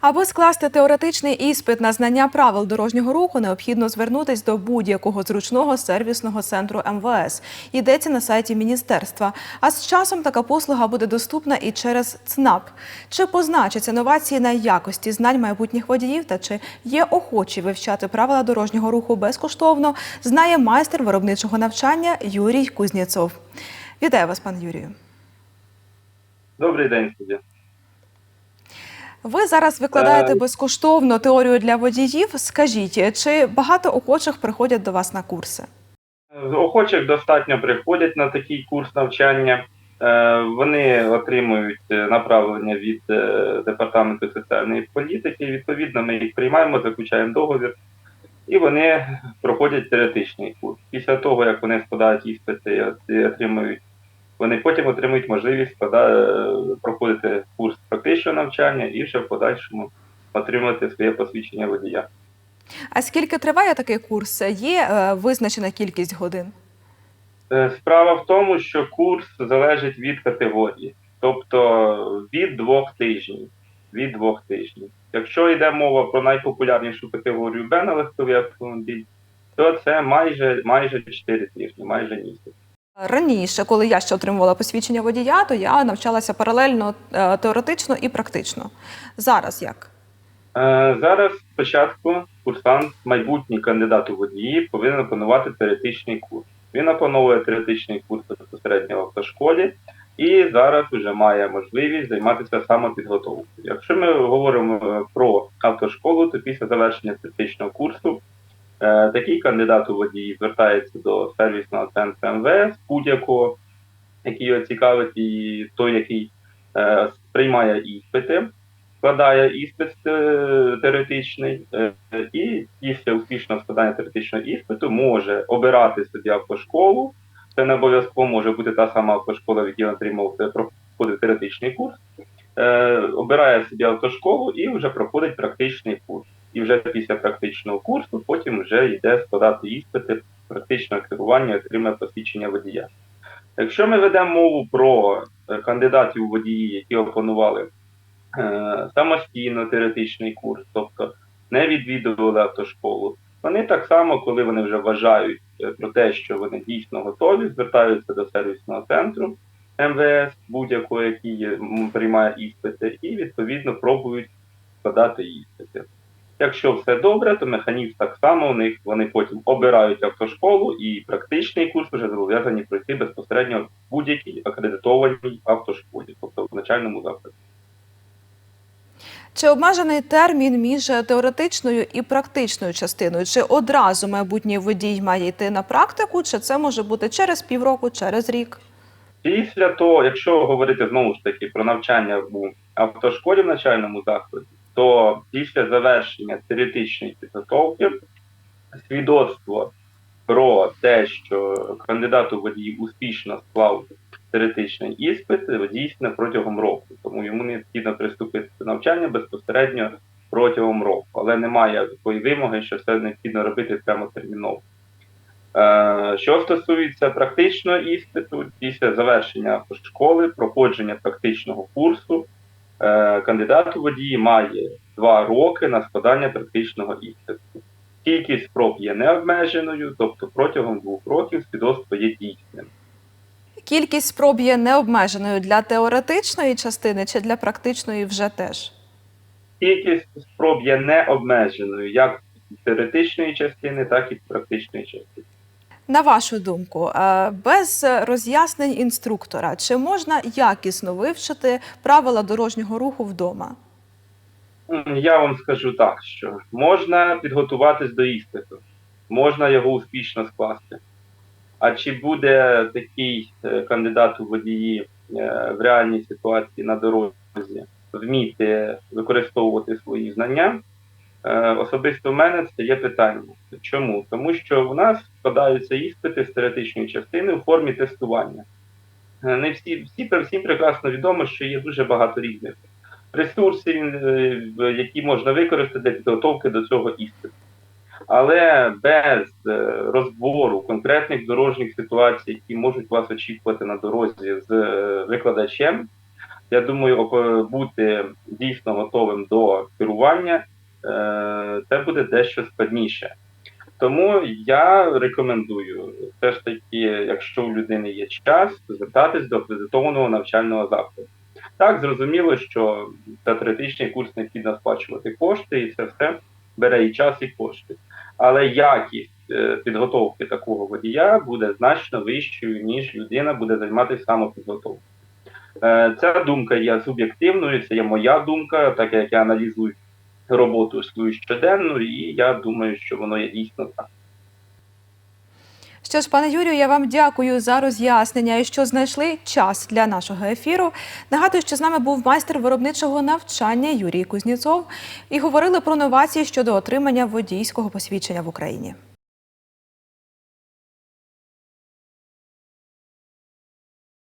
Аби скласти теоретичний іспит на знання правил дорожнього руху, необхідно звернутись до будь-якого зручного сервісного центру МВС. Йдеться на сайті міністерства. А з часом така послуга буде доступна і через ЦНАП. Чи позначаться новації на якості знань майбутніх водіїв та чи є охочі вивчати правила дорожнього руху безкоштовно, знає майстер виробничого навчання Юрій Кузнєцов. Вітаю вас, пан Юрію. Добрий день, студія. Ви зараз викладаєте безкоштовно теорію для водіїв. Скажіть, чи багато охочих приходять до вас на курси? З охочих достатньо приходять на такий курс навчання. Е, Вони отримують е, направлення від е, департаменту соціальної політики. Відповідно, ми їх приймаємо, заключаємо договір, і вони проходять теоретичний курс. Після того, як вони складають іспити і отримують, вони потім отримують можливість склада- проходити курс практичного навчання і вже в подальшому отримати своє посвідчення водія. А скільки триває такий курс? Є е, визначена кількість годин? Е, Справа в тому, що курс залежить від категорії, тобто від двох тижнів. Від двох тижнів. Якщо йде мова про найпопулярнішу категорію Б на легковий автомобіль, то це майже майже 4 тижні, майже місяць. Раніше, коли я ще отримувала посвідчення водія, то я навчалася паралельно е, теоретично і практично. Зараз як? Е, Зараз спочатку курсант, майбутній кандидат у водії, повинен опанувати теоретичний курс. Він опановує теоретичний курс безпосередньо в автошколі і зараз вже має можливість займатися самопідготовкою. Якщо ми говоримо про автошколу, то після завершення теоретичного курсу такий кандидат у водії звертається до сервісного центру МВС будь-якого, який його цікавить, і той, який е, приймає іспити складає іспит е, теоретичний, е, і після успішного складання теоретичного іспиту може обирати собі автошколу. Це не обов'язково може бути та сама автошкола, в якій він отримав е, проходив теоретичний курс. Е, обирає собі автошколу і вже проходить практичний курс. І вже після практичного курсу потім вже йде складати іспити практичного керування і отримує посвідчення водія. Якщо ми ведемо мову про е, кандидатів у водії, які опанували е, самостійно теоретичний курс, тобто не відвідували автошколу. Вони так само, коли вони вже вважають е, про те, що вони дійсно готові, звертаються до сервісного центру МВС, будь-якого, який приймає іспити, і відповідно пробують складати іспити. Якщо все добре, то механізм так само у них вони потім обирають автошколу і практичний курс вже зобов'язані пройти безпосередньо в будь-якій акредитованій автошколі, тобто в начальному закладі. Чи обмежений термін між теоретичною і практичною частиною? Чи одразу майбутній водій має йти на практику, чи це може бути через півроку, через рік? Після того, якщо говорити знову ж таки про навчання в автошколі в начальному закладі, то після завершення теоретичної підготовки свідоцтво про те, що кандидат у водії успішно склав теоретичний іспит, дійсне протягом року. Тому йому необхідно приступити до навчання безпосередньо протягом року. Але немає такої вимоги, що все необхідно робити прямо терміново. Е, Що стосується практичного іспиту, після завершення школи, проходження практичного курсу, кандидат у водії має два роки на складання практичного іспиту. Кількість спроб є необмеженою, тобто протягом двох років свідоцтво є дійсним. Кількість спроб є необмеженою для теоретичної частини чи для практичної вже теж? Кількість спроб є необмеженою як теоретичної частини, так і практичної частини. На вашу думку, е, без роз'яснень інструктора, чи можна якісно вивчити правила дорожнього руху вдома? Я вам скажу так, що можна підготуватись до іспиту, можна його успішно скласти. А чи буде такий е, кандидат у водії е, в реальній ситуації на дорозі вміти використовувати свої знання? Е, Особисто в мене це є питання. Чому? Тому що в нас складаються іспити з теоретичної частини у формі тестування. Е, Не всі, всі всім прекрасно відомо, що є дуже багато різних ресурсів, е, які можна використати для підготовки до цього іспиту. Але без розбору конкретних дорожніх ситуацій, які можуть вас очікувати на дорозі з викладачем, я думаю, бути дійсно готовим до керування, це буде дещо складніше. Тому я рекомендую все ж таки, якщо у людини є час, звертатись до акредитованого навчального закладу. Так, зрозуміло, що за теоретичний курс необхідно сплачувати кошти, і це все бере і час, і кошти. Але якість е, підготовки такого водія буде значно вищою, ніж людина буде займатися самопідготовкою. Е, Ця думка є суб'єктивною, це є моя думка, так як я аналізую роботу свою щоденну, і я думаю, що воно є дійсно так. Що ж, пане Юрію, я вам дякую за роз'яснення і що знайшли час для нашого ефіру. Нагадую, що з нами був майстер виробничого навчання Юрій Кузніцов і говорили про новації щодо отримання водійського посвідчення в Україні.